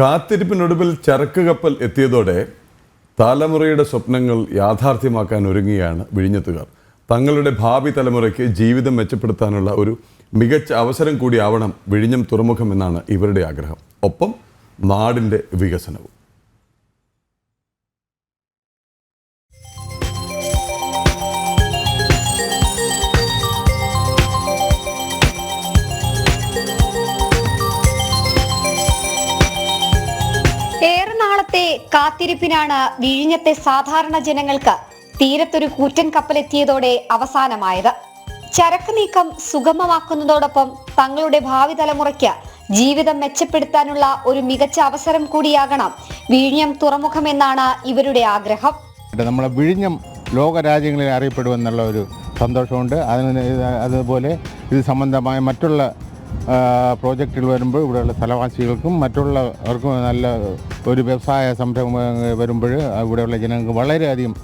കാത്തിരിപ്പിനൊടുവിൽ ചരക്ക് കപ്പൽ എത്തിയതോടെ തലമുറയുടെ സ്വപ്നങ്ങൾ യാഥാർത്ഥ്യമാക്കാൻ ഒരുങ്ങുകയാണ് വിഴിഞ്ഞത്തുകാർ. തങ്ങളുടെ ഭാവി തലമുറയ്ക്ക് ജീവിതം മെച്ചപ്പെടുത്താനുള്ള ഒരു മികച്ച അവസരം കൂടിയാവണം വിഴിഞ്ഞം തുറമുഖം എന്നാണ് ഇവരുടെ ആഗ്രഹം. ഒപ്പം നാടിന്റെ വികസനവും. ഏറെ നാളത്തെ കാത്തിരിപ്പിനാണ് വിഴിഞ്ഞത്തെ സാധാരണ ജനങ്ങൾക്ക് തീരത്തൊരു കൂറ്റൻ കപ്പലെത്തിയതോടെ അവസാനമായത്. ചരക്ക് നീക്കം സുഗമമാക്കുന്നതോടൊപ്പം തങ്ങളുടെ ഭാവി തലമുറയ്ക്ക് ജീവിതം മെച്ചപ്പെടുത്താനുള്ള ഒരു മികച്ച അവസരം കൂടിയാകണം വിഴിഞ്ഞം തുറമുഖം എന്നാണ് ഇവരുടെ ആഗ്രഹം. നമ്മുടെ വിഴിഞ്ഞം ലോക രാജ്യങ്ങളിൽ അറിയപ്പെടുമെന്നുള്ള ഒരു സന്തോഷമുണ്ട്. അതിന് അതുപോലെ ഇത് സംബന്ധമായ മറ്റുള്ള പ്രോജക്റ്റുകൾ വരുമ്പോൾ ഇവിടെയുള്ള സ്ഥലവാസികൾക്കും മറ്റുള്ളവർക്കും നല്ല ഒരു വ്യവസായ സംരംഭം വരുമ്പോൾ ഇവിടെയുള്ള ജനങ്ങൾക്ക് വളരെയധികം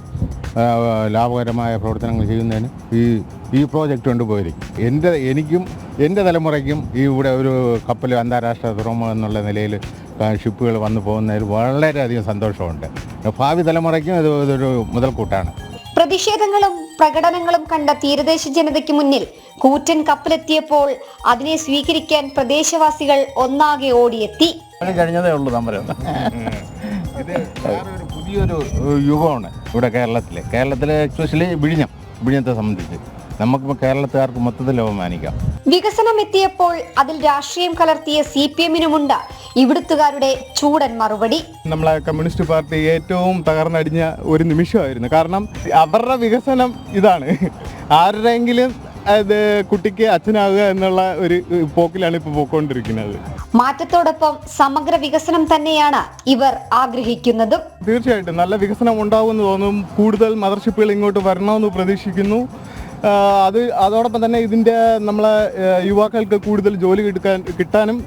ലാഭകരമായ പ്രവർത്തനങ്ങൾ ചെയ്യുന്നതിന് ഈ ഈ പ്രോജക്റ്റ് കൊണ്ടുപോയിരിക്കും എന്റെ എനിക്കും എന്റെ തലമുറയ്ക്കും ഈ ഇവിടെ ഒരു കപ്പൽ അന്താരാഷ്ട്ര തുറമുഖം എന്നുള്ള നിലയിൽ ഷിപ്പുകൾ വന്നു പോകുന്നതിൽ വളരെയധികം സന്തോഷമുണ്ട്. ഭാവി തലമുറയ്ക്കും ഇത് ഇതൊരു മുതൽക്കൂട്ടാണ്. പ്രതിഷേധങ്ങളും പ്രകടനങ്ങളും കണ്ട തീരദേശ ജനതയ്ക്ക് മുന്നിൽ കൂറ്റൻ കപ്പലെത്തിയപ്പോൾ അതിനെ സ്വീകരിക്കാൻ പ്രദേശവാസികൾ ഒന്നാകെ ഓടിയെത്തി. പണി കഴിഞ്ഞതേ ഉള്ളൂ സമരം ഇത് പുതിയൊരു യുഗമാണ് ഇവിടെ കേരളത്തിലെ. കേരളത്തിലെ എക്സ്പെഷ്യലി വിഴിഞ്ഞം വിഴിഞ്ഞത്തെ സംബന്ധിച്ച്. നമുക്കിപ്പോൾ കേരളത്തുകാർക്ക് മൊത്തത്തിൽ അപമാനിക്കാം. വികസനം എത്തിയപ്പോൾ അതിൽ രാഷ്ട്രീയം കലർത്തിയ സി പി എമ്മിനുമുണ്ട് ഇവിടുത്തുകാരുടെ ചൂടൻ മറുപടി. നമ്മളെ കമ്മ്യൂണിസ്റ്റ് പാർട്ടി ഏറ്റവും തകർന്നടിഞ്ഞ ഒരു നിമിഷമായിരുന്നു. കാരണം അവരുടെ വികസനം ഇതാണ്. ആരുടെയെങ്കിലും അത് കുട്ടിക്ക് അച്ഛനാവുക എന്നുള്ള ഒരു പോക്കിലാണ് ഇപ്പോൾ പോയിക്കൊണ്ടിരിക്കുന്നത്. മാറ്റത്തോടൊപ്പം സമഗ്ര വികസനം തന്നെയാണ് ഇവർ ആഗ്രഹിക്കുന്നതും. തീർച്ചയായിട്ടും നല്ല വികസനം ഉണ്ടാവുമെന്ന് തോന്നും. കൂടുതൽ മദർഷിപ്പുകൾ ഇങ്ങോട്ട് വരണമെന്ന് പ്രതീക്ഷിക്കുന്നു. അത് അതോടൊപ്പം തന്നെ ഇതിന്റെ നമ്മളെ യുവാക്കൾക്ക് കൂടുതൽ ജോലി കിട്ടാൻ കിട്ടാനും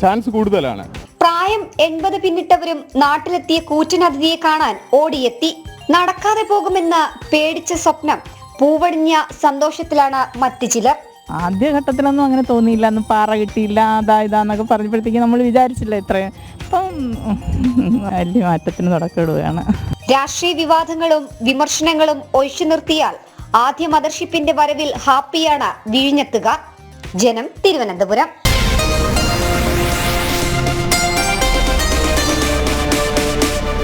ചാൻസ് കൂടുതലാണ്. പ്രായം എൺപത് പിന്നിട്ടവരും നാട്ടിലെത്തിയ കൂറ്റൻ അതിഥിയെ കാണാൻ ഓടിയെത്തി. നടക്കാതെ പോകുമെന്ന് പേടിച്ച സ്വപ്നം പൂവടിഞ്ഞ സന്തോഷത്തിലാണ് മറ്റു ചിലർ. ആദ്യഘട്ടത്തിലൊന്നും അങ്ങനെ തോന്നിയില്ല. അന്ന് പാറ കിട്ടിയില്ല അതാ ഇതാന്നൊക്കെ പറഞ്ഞപ്പോഴത്തേക്ക് നമ്മൾ വിചാരിച്ചില്ല ഇത്രയും. അപ്പം വലിയ മാറ്റത്തിന് തുടക്കമിടുകയാണ്. രാഷ്ട്രീയ വിവാദങ്ങളും വിമർശനങ്ങളും ഒഴിച്ചു നിർത്തിയാൽ ആദ്യ മദർഷിപ്പിന്റെ വരവിൽ ഹാപ്പിയാണ് വിഴിഞ്ഞത്തുകാർ ജനം തിരുവനന്തപുരം.